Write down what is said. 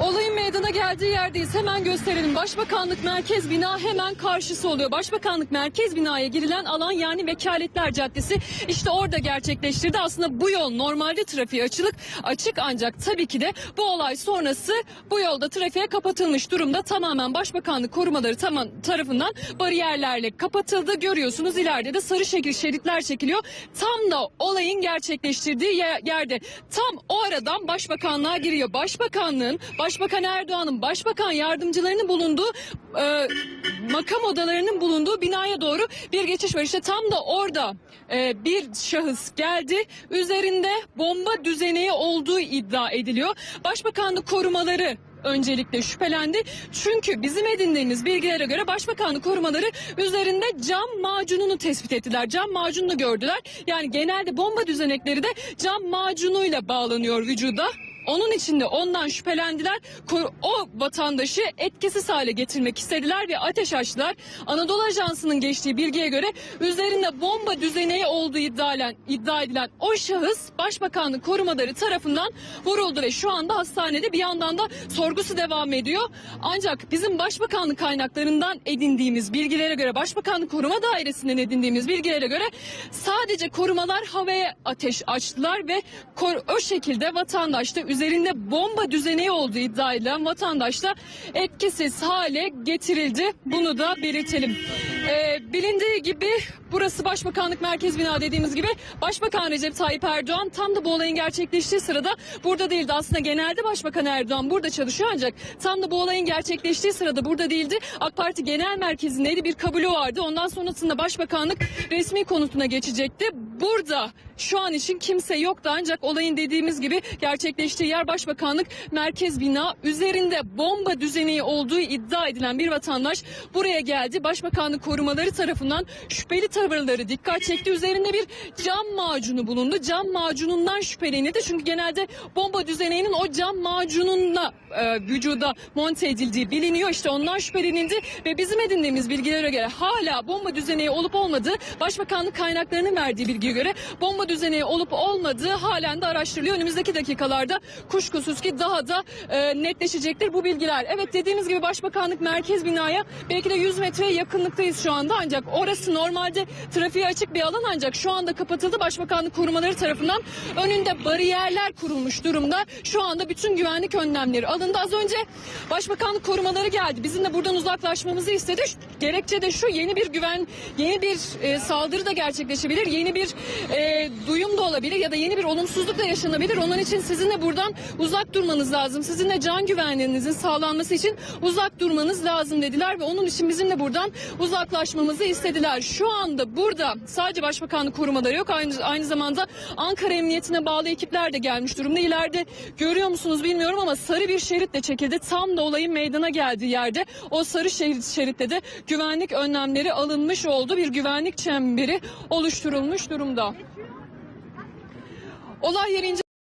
Olayın meydana geldiği yerdeyiz. Hemen gösterelim. Başbakanlık Merkez Bina hemen karşısı oluyor. Başbakanlık Merkez Bina'ya girilen alan yani Vekaletler Caddesi işte orada gerçekleştirdi. Aslında bu yol normalde trafiğe açılık açık ancak tabii ki de bu olay sonrası bu yolda trafiğe kapatılmış durumda. Tamamen Başbakanlık korumaları tamam tarafından bariyerlerle kapatıldı. Görüyorsunuz ileride de sarı şekil şeritler çekiliyor. Tam da olayın gerçekleştirdiği ye- yerde tam o aradan Başbakanlığa giriyor. Başbakanlığın, Başbakan Erdoğan'ın, Başbakan yardımcılarının bulunduğu e, makam odalarının bulunduğu binaya doğru bir geçiş var. İşte tam da orada e, bir şahıs geldi. Üzerinde bomba düzeneği olduğu iddia ediliyor. Başbakanlık korumaları öncelikle şüphelendi. Çünkü bizim edindiğimiz bilgilere göre Başbakanlık korumaları üzerinde cam macununu tespit ettiler. Cam macununu gördüler. Yani genelde bomba düzenekleri de cam macunuyla bağlanıyor vücuda. Onun için de ondan şüphelendiler. O vatandaşı etkisiz hale getirmek istediler ve ateş açtılar. Anadolu Ajansı'nın geçtiği bilgiye göre üzerinde bomba düzeneği olduğu iddia edilen, iddia edilen o şahıs Başbakanlık korumaları tarafından vuruldu ve şu anda hastanede bir yandan da sorgusu devam ediyor. Ancak bizim Başbakanlık kaynaklarından edindiğimiz bilgilere göre Başbakanlık Koruma Dairesi'nden edindiğimiz bilgilere göre sadece korumalar havaya ateş açtılar ve o şekilde vatandaş da üzerinde bomba düzeneği olduğu iddia edilen vatandaş da etkisiz hale getirildi. Bunu da belirtelim. Ee, bilindiği gibi burası Başbakanlık Merkez Bina dediğimiz gibi Başbakan Recep Tayyip Erdoğan tam da bu olayın gerçekleştiği sırada burada değildi. Aslında genelde Başbakan Erdoğan burada çalışıyor ancak tam da bu olayın gerçekleştiği sırada burada değildi. AK Parti Genel Merkezi'ndeydi bir kabulü vardı. Ondan sonrasında Başbakanlık resmi konutuna geçecekti. Burada şu an için kimse yoktu ancak olayın dediğimiz gibi gerçekleştiği yer Başbakanlık Merkez Bina üzerinde bomba düzeneği olduğu iddia edilen bir vatandaş buraya geldi. Başbakanlık korumaları tarafından şüpheli tavırları dikkat çekti. Üzerinde bir cam macunu bulundu. Cam macunundan şüphelenildi. Çünkü genelde bomba düzeneğinin o cam macununla e, vücuda monte edildiği biliniyor. İşte ondan şüphelenildi ve bizim edindiğimiz bilgilere göre hala bomba düzeneği olup olmadığı Başbakanlık kaynaklarının verdiği bilgiye göre bomba düzeneği olup olmadığı halen de araştırılıyor. Önümüzdeki dakikalarda kuşkusuz ki daha da e, netleşecektir bu bilgiler. Evet dediğimiz gibi Başbakanlık merkez binaya belki de 100 metreye yakınlıktayız şu anda ancak orası normalde trafiğe açık bir alan ancak şu anda kapatıldı. Başbakanlık korumaları tarafından önünde bariyerler kurulmuş durumda. Şu anda bütün güvenlik önlemleri alındı. Az önce Başbakanlık korumaları geldi. Bizim de buradan uzaklaşmamızı istedi. Gerekçe de şu yeni bir güven, yeni bir e, saldırı da gerçekleşebilir. Yeni bir e, duyum da olabilir ya da yeni bir olumsuzluk da yaşanabilir. Onun için sizin de buradan uzak durmanız lazım. Sizin de can güvenliğinizin sağlanması için uzak durmanız lazım dediler ve onun için bizim de buradan uzaklaşmamızı istediler. Şu anda burada sadece Başbakanlık korumaları yok. Aynı, aynı zamanda Ankara Emniyetine bağlı ekipler de gelmiş durumda. İleride görüyor musunuz bilmiyorum ama sarı bir şerit de çekildi. Tam da olayın meydana geldiği yerde o sarı şerit, şeritte de güvenlik önlemleri alınmış oldu. Bir güvenlik çemberi oluşturulmuş durumda. Olay yerince